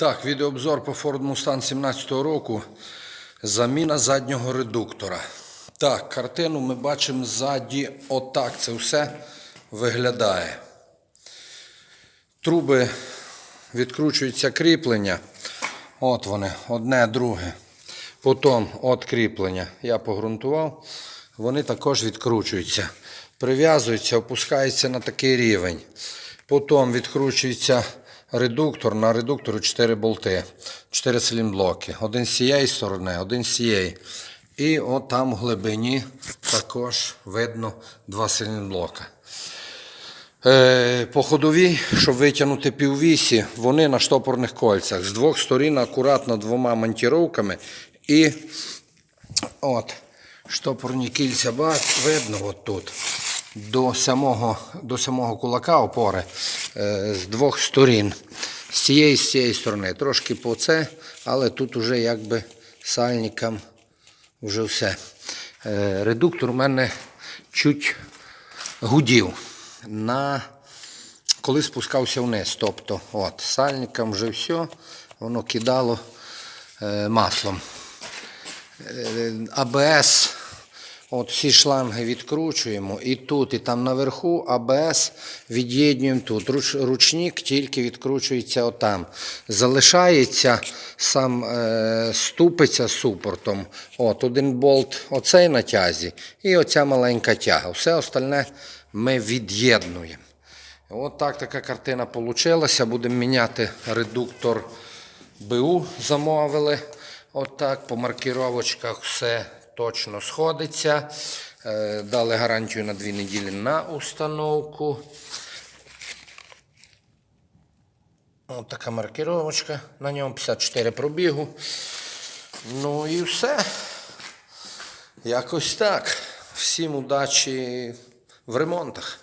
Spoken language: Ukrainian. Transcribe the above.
Так, відеообзор по Ford Mustang 17 року. Заміна заднього редуктора. Так, картину ми бачимо ззаді. Отак це все виглядає. Труби відкручуються кріплення. От вони, одне, друге. Потім от кріплення. Я погрунтував. Вони також відкручуються. Прив'язуються, опускаються на такий рівень. Потім відкручується редуктор. На редуктору 4 болти, 4 силімблоки. Один з цієї сторони, один з цієї. І от там в глибині також видно два силімблока. Е, По ходовій, щоб витягнути піввісі, вони на штопорних кольцях. З двох сторін акуратно двома монтіровками. І от, штопорні кільця бач, видно от тут. До самого, до самого кулака опори е, з двох сторін. З цієї з цієї сторони. Трошки по це, але тут уже якби сальникам вже все. Е, редуктор у мене чуть гудів на коли спускався вниз. Тобто, от, сальником вже все, воно кидало е, маслом. АБС, от всі шланги відкручуємо і тут, і там наверху АБС від'єднуємо тут. Руч, ручник тільки відкручується отам. Залишається сам е, ступиця супортом. От один болт оцей на тязі і оця маленька тяга. Все остальне ми від'єднуємо. От так така картина вийшла. Будемо міняти редуктор БУ замовили. От так по маркіровочках все точно сходиться. Е, Дали гарантію на 2 неділі на установку. Ось така маркировочка. На ньому 54 пробігу. Ну і все. Якось так. Всім удачі в ремонтах.